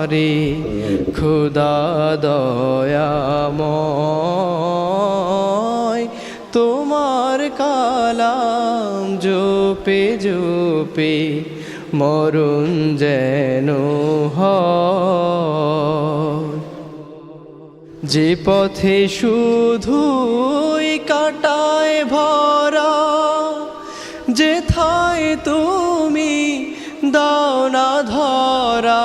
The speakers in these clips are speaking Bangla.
আমারে খুদা দয়াময়। তোমার কালাম জোপে জোপে মরুন যেন যে পথে শুধুই কাটায় ভরা, যেথায় তুমি দাও না ধরা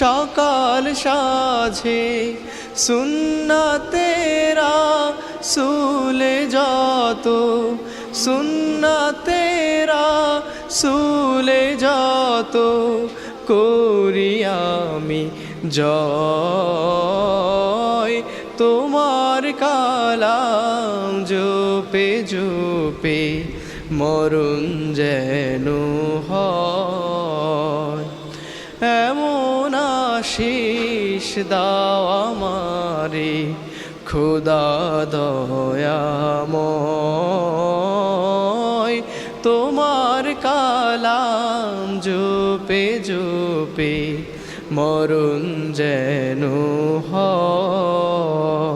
সকাল সাঝে সুন্না তেরা সুলে যত সুন্না তেরা সুলে যত করি আমি জয়। তোমার কালাম জোপে জোপে মরুন যেন হয়। আশিস দাও আমারে খুদা দয়াময়। তোমার কালাম জুপে জুপে মরুন যেন হয়।